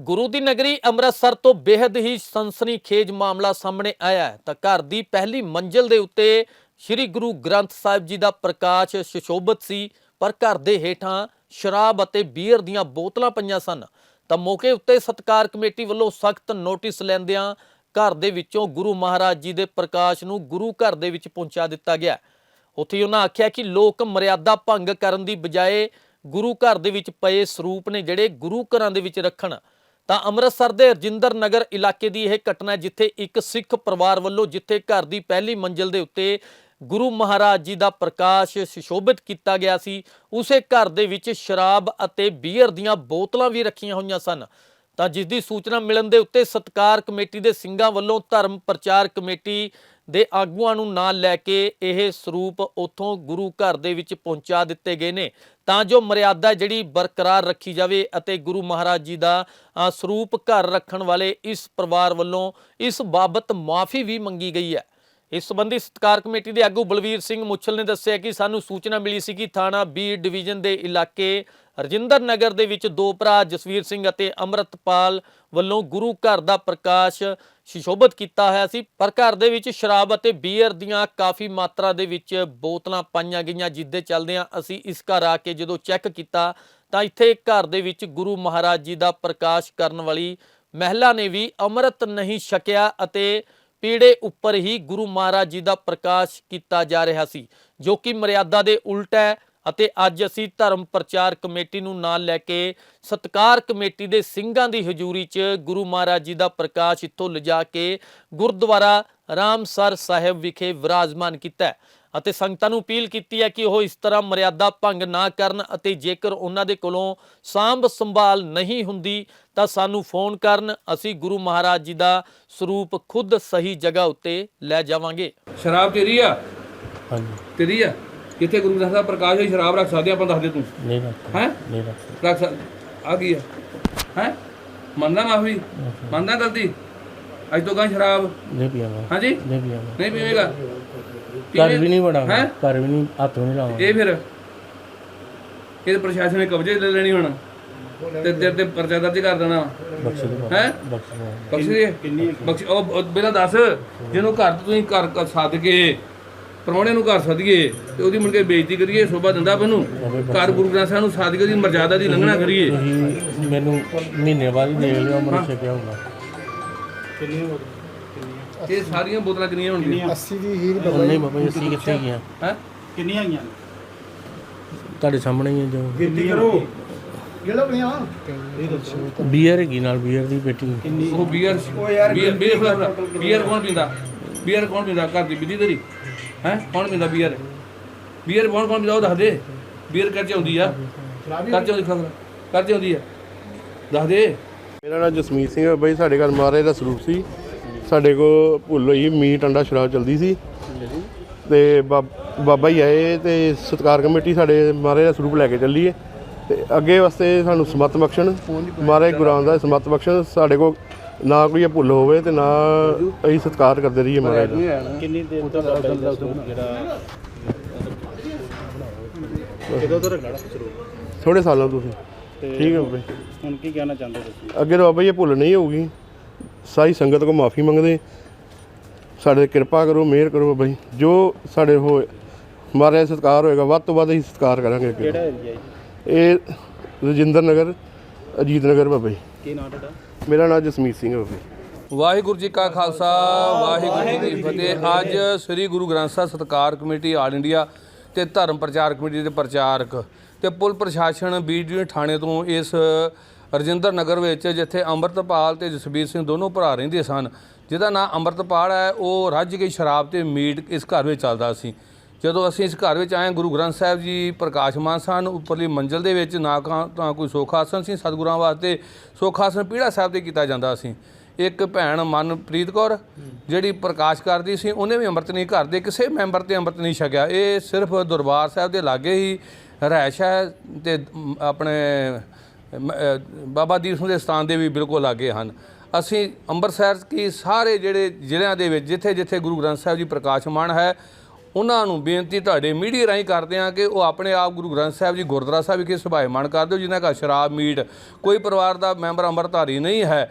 ਗੁਰੂ ਦੀ ਨਗਰੀ ਅੰਮ੍ਰਿਤਸਰ ਤੋਂ ਬੇहद ਹੀ ਸਨਸਨੀਖੇਜ ਮਾਮਲਾ ਸਾਹਮਣੇ ਆਇਆ ਹੈ। ਤਾਂ ਘਰ ਦੀ ਪਹਿਲੀ ਮੰਜ਼ਲ ਦੇ ਉੱਤੇ ਸ੍ਰੀ ਗੁਰੂ ਗ੍ਰੰਥ ਸਾਹਿਬ ਜੀ ਦਾ ਪ੍ਰਕਾਸ਼ ਸੁਸ਼ੋਭਿਤ ਸੀ, ਪਰ ਘਰ ਦੇ ਹੇਠਾਂ ਸ਼ਰਾਬ ਅਤੇ ਬੀਅਰ ਦੀਆਂ ਬੋਤਲਾਂ ਪਈਆਂ ਸਨ। ਤਾਂ ਮੌਕੇ ਉੱਤੇ ਸਤਕਾਰ ਕਮੇਟੀ ਵੱਲੋਂ ਸਖਤ ਨੋਟਿਸ ਲੈਂਦਿਆਂ ਘਰ ਦੇ ਵਿੱਚੋਂ ਗੁਰੂ ਮਹਾਰਾਜ ਜੀ ਦੇ ਪ੍ਰਕਾਸ਼ ਨੂੰ ਗੁਰੂ ਘਰ ਦੇ ਵਿੱਚ ਪਹੁੰਚਾ ਦਿੱਤਾ ਗਿਆ। ਉੱਥੇ ਉਹਨਾਂ ਆਖਿਆ ਕਿ ਲੋਕ ਮਰਿਆਦਾ ਭੰਗ ਕਰਨ ਦੀ ਬਜਾਏ ਗੁਰੂ ਘਰ ਦੇ ਵਿੱਚ ਪਏ ਸਰੂਪ ਨੇ ਜਿਹੜੇ ਗੁਰੂ ਘਰਾਂ ਦੇ ਵਿੱਚ ਰੱਖਣ ਤਾਂ ਅੰਮ੍ਰਿਤਸਰ ਦੇ ਰਜਿੰਦਰ ਨਗਰ ਇਲਾਕੇ ਦੀ ਇਹ ਘਟਨਾ ਜਿੱਥੇ ਇੱਕ ਸਿੱਖ ਪਰਿਵਾਰ ਵੱਲੋਂ ਜਿੱਥੇ ਘਰ ਦੀ ਪਹਿਲੀ ਮੰਜ਼ਲ ਦੇ ਉੱਤੇ ਗੁਰੂ ਮਹਾਰਾਜ ਜੀ ਦਾ ਪ੍ਰਕਾਸ਼ ਸੁਸ਼ੋਭਿਤ ਕੀਤਾ ਗਿਆ ਸੀ, ਉਸੇ ਘਰ ਦੇ ਵਿੱਚ ਸ਼ਰਾਬ ਅਤੇ ਬੀਅਰ ਦੀਆਂ ਬੋਤਲਾਂ ਵੀ ਰੱਖੀਆਂ ਹੋਈਆਂ ਸਨ। ਤਾਂ ਜਿਸ ਦੀ ਸੂਚਨਾ ਮਿਲਣ ਦੇ ਉੱਤੇ ਸਤਕਾਰ ਕਮੇਟੀ ਦੇ ਸਿੰਘਾਂ ਵੱਲੋਂ ਧਰਮ ਪ੍ਰਚਾਰ ਕਮੇਟੀ ਦੇ ਆਗੂਆਂ ਨੂੰ ਨਾਲ ਲੈ ਕੇ ਇਹ ਸਰੂਪ ਉਥੋਂ ਗੁਰੂ ਘਰ ਦੇ ਵਿੱਚ ਪਹੁੰਚਾ ਦਿੱਤੇ ਗਏ ਨੇ। ਤਾਂ ਜੋ ਮਰਿਆਦਾ ਜਿਹੜੀ ਬਰਕਰਾਰ ਰੱਖੀ ਜਾਵੇ ਅਤੇ ਗੁਰੂ ਮਹਾਰਾਜ ਜੀ ਦਾ ਸਰੂਪ ਘਰ ਰੱਖਣ ਵਾਲੇ ਇਸ ਪਰਿਵਾਰ ਵੱਲੋਂ ਇਸ ਬਾਬਤ ਮਾਫੀ ਵੀ ਮੰਗੀ ਗਈ ਹੈ। ਇਸ ਸੰਬੰਧੀ ਸਤਕਾਰ ਕਮੇਟੀ ਦੇ ਆਗੂ ਬਲਵੀਰ ਸਿੰਘ ਮੁੱਛਲ ਨੇ ਦੱਸਿਆ ਕਿ ਸਾਨੂੰ ਸੂਚਨਾ ਮਿਲੀ ਸੀ ਕਿ ਥਾਣਾ ਬੀ ਡਿਵੀਜ਼ਨ ਦੇ ਇਲਾਕੇ ਰਜਿੰਦਰ ਨਗਰ ਦੇ ਵਿੱਚ ਦੋ ਭਰਾ ਜਸਵੀਰ ਸਿੰਘ ਅਤੇ ਅਮਰਤਪਾਲ ਵੱਲੋਂ ਗੁਰੂ ਘਰ ਦਾ ਪ੍ਰਕਾਸ਼ ਸੁਸ਼ੋਭਿਤ ਕੀਤਾ ਹੋਇਆ ਸੀ। ਪਰ ਘਰ ਦੇ ਵਿੱਚ ਸ਼ਰਾਬ ਅਤੇ ਬੀਅਰ ਦੀਆਂ ਕਾਫੀ ਮਾਤਰਾ ਦੇ ਵਿੱਚ ਬੋਤਲਾਂ ਪਾਈਆਂ ਗਈਆਂ। ਜਿੱਦੇ ਚੱਲਦਿਆਂ ਅਸੀਂ ਇਸ ਘਰ ਆ ਕੇ ਜਦੋਂ ਚੈੱਕ ਕੀਤਾ ਤਾਂ ਇੱਥੇ ਘਰ ਦੇ ਵਿੱਚ ਗੁਰੂ ਮਹਾਰਾਜ ਜੀ ਦਾ ਪ੍ਰਕਾਸ਼ ਕਰਨ ਵਾਲੀ ਮਹਿਲਾ ਨੇ ਵੀ ਅੰਮ੍ਰਿਤ ਨਹੀਂ ਛਕਿਆ ਅਤੇ ਪੀੜੇ ਉੱਪਰ ਹੀ ਗੁਰੂ ਮਹਾਰਾਜ ਜੀ ਦਾ ਪ੍ਰਕਾਸ਼ ਕੀਤਾ ਜਾ ਰਿਹਾ ਸੀ, ਜੋ ਕਿ ਮਰਿਆਦਾ ਦੇ ਉਲਟ ਹੈ ਅਤੇ ਅੱਜ ਅਸੀਂ ਧਰਮ ਪ੍ਰਚਾਰ ਕਮੇਟੀ ਨੂੰ ਨਾਲ ਲੈ ਕੇ ਸਤਕਾਰ ਕਮੇਟੀ ਦੇ ਸਿੰਘਾਂ ਦੀ ਹਜ਼ੂਰੀ 'ਚ ਗੁਰੂ ਮਹਾਰਾਜ ਜੀ ਦਾ ਪ੍ਰਕਾਸ਼ ਇੱਥੋਂ ਲਿਜਾ ਕੇ ਗੁਰਦੁਆਰਾ ਰਾਮਸਰ ਸਾਹਿਬ ਵਿਖੇ ਵਿਰਾਜਮਾਨ ਕੀਤਾ ਅਤੇ ਸੰਗਤਾਂ ਨੂੰ ਅਪੀਲ ਕੀਤੀ ਹੈ ਕਿ ਉਹ ਇਸ ਤਰ੍ਹਾਂ ਮਰਿਆਦਾ ਭੰਗ ਨਾ ਕਰਨ ਅਤੇ ਜੇਕਰ ਉਹਨਾਂ ਦੇ ਕੋਲੋਂ ਸਾਂਭ ਸੰਭਾਲ ਨਹੀਂ ਹੁੰਦੀ ਤਾਂ ਸਾਨੂੰ ਫੋਨ ਕਰਨ ਅਸੀਂ ਗੁਰੂ ਮਹਾਰਾਜ ਜੀ ਦਾ ਸਰੂਪ ਖੁਦ ਸਹੀ ਜਗ੍ਹਾ ਉੱਤੇ ਲੈ ਜਾਵਾਂਗੇ। ਸ਼ਰਾਬ ਤੇਰੀ ਆ? ਹਾਂਜੀ। ਤੇਰੀ ਆ? ਜਿੱਥੇ ਗੁਰੂ ਸਾਹਿਬ ਪ੍ਰਕਾਸ਼ ਹੋਈ? ਸ਼ਰਾਬ ਰੱਖ ਸਕਦੇ ਆਪਾਂ ਦੱਸ ਦੇ ਤੂੰ। ਨਹੀਂ ਰੱਖਦਾ ਹੈ? ਨਹੀਂ ਰੱਖ ਸਕ ਆ ਗਈ ਆ? ਹੈ? ਮੰਨਦਾ ਮਾਫੀ? ਮੰਨਦਾ ਗਲਤੀ? ਅੱਜ ਤੋਂ ਗਾਂ ਸ਼ਰਾਬ? ਨਹੀਂ ਪੀਵਾਂਗਾ। ਹਾਂਜੀ? ਨਹੀਂ ਪੀਵਾਂਗਾ। ਨਹੀਂ ਪੀਵੇਗਾ? ਘਰ ਵੀ ਨਹੀਂ ਬੜਾ ਹੈਂ? ਘਰ ਵੀ ਨਹੀਂ ਹੱਥ ਵੀ ਨਹੀਂ ਲਾਵਾਂਗਾ ਇਹ ਫਿਰ ਇਹ ਪ੍ਰਸ਼ਾਸਨ ਨੇ ਕਬਜ਼ੇ ਲੈ ਲੈਣੀ ਹੁਣ। ਤੇ ਤੇਰੇ ਤੇ ਪਰਚਾ ਦਰਜ ਕਰ ਦੇਣਾ। ਬਖਸ਼ ਦੇ ਹੈ? ਬਖਸ਼ ਦੇ। ਬਖਸ਼ ਦੇ। ਬਖਸ਼ ਉਹ ਉਹ ਪਹਿਲਾਂ ਦੱਸ ਜਿਹਨੂੰ ਘਰ ਤੋਂ ਤੁਸੀਂ ਘਰ ਘਰ ਸੱਦ ਕੇ ਪ੍ਰਾਹੁਣੇ ਨੂੰ ਘਰ ਸੱਦੀਏ ਤੇ ਉਹਦੀ ਮੁੜ ਕੇ ਬੇਇੱਜ਼ਤੀ ਕਰੀਏ ਸ਼ੋਭਾ ਦਿੰਦਾ ਬਨੂੰ ਘਰ ਗੁਰੂ ਗ੍ਰੰਥ ਸਾਹਿਬ ਨੂੰ ਸੱਦ ਕੇ ਉਹਦੀ ਮਰਜ਼ਾਦਾ ਦੀ ਲੰਘਣਾ ਕਰੀਏ। ਤੁਸੀਂ ਮੈਨੂੰ ਮਹੀਨੇ ਬਾਅਦ ਹੀ ਦੇਖ ਲਿਓ ਮਰ ਛਕਿਆ ਹੋਊਗਾ। ਇਹ ਸਾਰੀਆਂ ਬੋਤਲਾਂ ਕਿੰਨੀਆਂ ਹੋਣਗੀਆਂ? 80 ਦੀ ਹੀਰ ਉਹ ਨਹੀਂ ਬਾਬਾ ਜੀ ਅਸੀਂ ਕਿੱਥੇ ਗਿਆ ਹੈ? ਕਿੰਨੀਆਂ ਆਈਆਂ? ਤੁਹਾਡੇ ਸਾਹਮਣੇ ਹੀ ਹੈ ਜੋ। ਗਿਣਤੀ ਕਰੋ। ਗਿਣੋ ਕਿੰਨੀਆਂ ਬੀਅਰ ਹੈਗੀ ਨਾਲ ਬੀਅਰ ਦੀ ਪੇਟੀ। ਉਹ ਬੀਅਰ ਬੀਅਰ ਬੀਅਰ ਬੀਅਰ ਕੌਣ ਪੀਂਦਾ? ਬੀਅਰ ਕੌਣ ਪੀਂਦਾ? ਘਰ ਦੀ ਬਿੱਲੀ ਤੇਰੀ? ਹੈ? ਕੌਣ ਪੀਂਦਾ ਬੀਅਰ? ਬੀਅਰ ਕੌਣ ਕੌਣ ਪੀਂਦਾ? ਉਹ ਦੱਸ ਦੇ। ਬੀਅਰ ਕਰ ਚ ਆਉਂਦੀ ਆ। ਕਰ ਚ ਆਉਂਦੀ ਖਬਰ ਕਰ ਚ ਆਉਂਦੀ ਆ। ਦੱਸ ਦੇ। ਮੇਰਾ ਨਾਮ ਜਸਮੀਤ ਸਿੰਘ ਹੈ ਬਾਈ ਸਾਡੇ ਘਰ ਮਹਾਰਾਜ ਦਾ ਸਰੂਪ ਸੀ। ਸਾਡੇ ਕੋ ਭੁੱਲ ਹੋਈ ਮੀਟ ਅੰਡਾ ਸ਼ਰਾਬ ਚਲਦੀ ਸੀ। ਤੇ ਬਾਬ- ਬਾਬਾ ਹੀ ਆਏ ਤੇ ਸਤਕਾਰ ਕਮੇਟੀ ਸਾਡੇ ਮਹਾਰਾਜ ਦਾ ਸਰੂਪ ਲੈ ਕੇ ਚੱਲੀਏ ਤੇ ਅੱਗੇ ਵਾਸਤੇ ਸਾਨੂੰ ਸਮਤ ਬਖਸ਼ਣ। ਮਹਾਰਾਜ ਗੁਰੂ ਰਾਮਦਾਸ ਸਮਤ ਬਖਸ਼ਣ। ਸਾਡੇ ਕੋ ਨਾ ਕੋਈ ਭੁੱਲ ਹੋਵੇ ਤੇ ਨਾ ਅਸੀਂ ਸਤਕਾਰ ਕਰਦੇ ਰਹੀਏ ਮਹਾਰਾਜ ਦਾ। ਕਿੰਨੀ ਦੇਰ ਤੋਂ ਬਾਬਾ ਜੀ ਦਾ ਸਰੂਪ ਜਿਹੜਾ ਕਿਦੋਂ ਤੋਂ ਰੱਖਣਾ ਸਰੂਪ? ਥੋੜੇ ਸਾਲਾਂ ਤੋਂ ਤੁਸੀਂ ਠੀਕ ਹੈ ਬਾਈ ਹੁਣ ਕੀ ਕਹਿਣਾ ਚਾਹੁੰਦੇ ਤੁਸੀਂ? ਅੱਗੇ ਤੋਂ ਬਾਬਾ ਜੀ ਇਹ ਭੁੱਲ ਨਹੀਂ ਹੋਊਗੀ। ਸਾਰੀ ਸੰਗਤ ਕੋ ਮਾਫੀ ਮੰਗਦੇ। ਸਾਡੇ ਕਿਰਪਾ ਕਰੋ ਮਿਹਰ ਕਰੋ ਬਾਬਾ ਜੀ ਜੋ ਸਾਡੇ ਹੋਏ ਮਾਰੇ ਸਤਿਕਾਰ ਹੋਏਗਾ ਵੱਧ ਤੋਂ ਵੱਧ ਅਸੀਂ ਸਤਿਕਾਰ ਕਰਾਂਗੇ ਅੱਗੇ ਕਿਹੜਾ ਏਰੀਆ ਜੀ? ਇਹ ਰਜਿੰਦਰ ਨਗਰ ਅਜੀਤ ਨਗਰ ਬਾਬਾ। ਜੀ ਕੀ ਨਾਮ ਤੁਹਾਡਾ? ਮੇਰਾ ਨਾਮ ਜਸਮੀਤ ਸਿੰਘ ਹੈ ਬਾਬਾ। ਜੀ ਵਾਹਿਗੁਰੂ ਜੀ ਕਾ ਖਾਲਸਾ ਵਾਹਿਗੁਰੂ ਜੀ ਕੀ ਫਤਿਹ। ਅੱਜ ਸ੍ਰੀ ਗੁਰੂ ਗ੍ਰੰਥ ਸਾਹਿਬ ਸਤਕਾਰ ਕਮੇਟੀ ਆਲ ਇੰਡੀਆ ਤੇ ਧਰਮ ਪ੍ਰਚਾਰ ਕਮੇਟੀ ਦੇ ਪ੍ਰਚਾਰਕ ਤੇ ਪੁਲ ਪ੍ਰਸ਼ਾਸਨ ਬੀਡੀ ਥਾਣੇ ਤੋਂ ਇਸ ਰਜਿੰਦਰ ਨਗਰ ਵਿੱਚ, ਜਿੱਥੇ ਅੰਮ੍ਰਿਤਪਾਲ ਤੇ ਜਸਬੀਰ ਸਿੰਘ ਦੋਨੋਂ ਭਰਾ ਰਹਿੰਦੇ ਸਨ, ਜਿਹਦਾ ਨਾਂ ਅੰਮ੍ਰਿਤਪਾਲ ਹੈ, ਉਹ ਰੱਜ ਕੇ ਸ਼ਰਾਬ ਤੇ ਮੀਟ ਇਸ ਘਰ ਵਿੱਚ ਚੱਲਦਾ ਸੀ। ਜਦੋਂ ਅਸੀਂ ਇਸ ਘਰ ਵਿੱਚ ਆਏ, ਗੁਰੂ ਗ੍ਰੰਥ ਸਾਹਿਬ ਜੀ ਪ੍ਰਕਾਸ਼ਮਾਨ ਸਨ, ਉੱਪਰਲੀ ਮੰਜ਼ਲ ਦੇ ਵਿੱਚ ਨਾ ਕਾ- ਤਾਂ ਕੋਈ ਸੁੱਖ ਆਸਨ ਸੀ, ਸਤਿਗੁਰਾਂ ਵਾਸਤੇ ਸੁੱਖ ਆਸਨ ਪੀੜਾ ਸਾਹਿਬ ਤੇ ਕੀਤਾ ਜਾਂਦਾ ਸੀ। ਇੱਕ ਭੈਣ ਮਨਪ੍ਰੀਤ ਕੌਰ, ਜਿਹੜੀ ਪ੍ਰਕਾਸ਼ ਕਰਦੀ ਸੀ, ਉਹਨੇ ਵੀ ਅੰਮ੍ਰਿਤ ਨਹੀਂ ਘਰ ਦੇ ਕਿਸੇ ਮੈਂਬਰ ਤੇ ਅੰਮ੍ਰਿਤ ਨਹੀਂ ਛਕਿਆ। ਇਹ ਸਿਰਫ ਦਰਬਾਰ ਸਾਹਿਬ ਦੇ ਲਾਗੇ ਹੀ ਰਹਿਸ਼ ਹੈ ਤੇ ਆਪਣੇ ਬਾਬਾ ਦੀਪ ਸਿੰਘ ਦੇ ਸਥਾਨ ਦੇ ਵੀ ਬਿਲਕੁਲ ਲਾਗੇ ਹਨ। ਅਸੀਂ ਅੰਮ੍ਰਿਤਸਰ ਕੀ ਸਾਰੇ ਜਿਹੜੇ ਜ਼ਿਲ੍ਹਿਆਂ ਦੇ ਵਿੱਚ ਜਿੱਥੇ ਜਿੱਥੇ ਗੁਰੂ ਗ੍ਰੰਥ ਸਾਹਿਬ ਜੀ ਪ੍ਰਕਾਸ਼ਮਾਨ ਹੈ, ਉਹਨਾਂ ਨੂੰ ਬੇਨਤੀ ਤੁਹਾਡੇ ਮੀਡੀਆ ਰਾਹੀਂ ਕਰਦੇ ਹਾਂ ਕਿ ਉਹ ਆਪਣੇ ਆਪ ਗੁਰੂ ਗ੍ਰੰਥ ਸਾਹਿਬ ਜੀ ਗੁਰਦੁਆਰਾ ਸਾਹਿਬ ਵਿਖੇ ਸੁਭਾਏਮਾਨ ਕਰ ਦਿਓ, ਜਿਨ੍ਹਾਂ ਦਾ ਸ਼ਰਾਬ, ਮੀਟ, ਕੋਈ ਪਰਿਵਾਰ ਦਾ ਮੈਂਬਰ ਅੰਮ੍ਰਿਤਧਾਰੀ ਨਹੀਂ ਹੈ।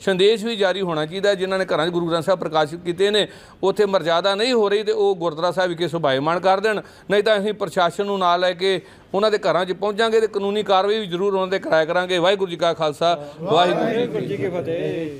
ਸੰਦੇਸ਼ ਵੀ ਜਾਰੀ ਹੋਣਾ ਚਾਹੀਦਾ ਹੈ, ਜਿਨ੍ਹਾਂ ਨੇ ਘਰਾਂ 'ਚ ਗੁਰੂ ਗ੍ਰੰਥ ਸਾਹਿਬ ਪ੍ਰਕਾਸ਼ਿਤ ਕੀਤੇ ਨੇ ਉੱਥੇ ਮਰਜ਼ਾਦਾ ਨਹੀਂ ਹੋ ਰਹੀ ਤੇ ਉਹ ਗੁਰਦੁਆਰਾ ਸਾਹਿਬ ਵਿਖੇ ਸੁਭਾਏਮਾਨ ਕਰ ਦੇਣ। ਨਹੀਂ ਤਾਂ ਅਸੀਂ ਪ੍ਰਸ਼ਾਸਨ ਨੂੰ ਨਾਲ ਲੈ ਕੇ ਉਹਨਾਂ ਦੇ ਘਰਾਂ 'ਚ ਪਹੁੰਚਾਂਗੇ ਤੇ ਕਾਨੂੰਨੀ ਕਾਰਵਾਈ ਵੀ ਜ਼ਰੂਰ ਉਹਨਾਂ ਦੇ ਕਰਾਇਆ ਕਰਾਂਗੇ। ਵਾਹਿਗੁਰੂ ਜੀ ਕਾ ਖਾਲਸਾ ਵਾਹਿਗੁਰੂ ਜੀ ਕੀ ਫਤਿਹ।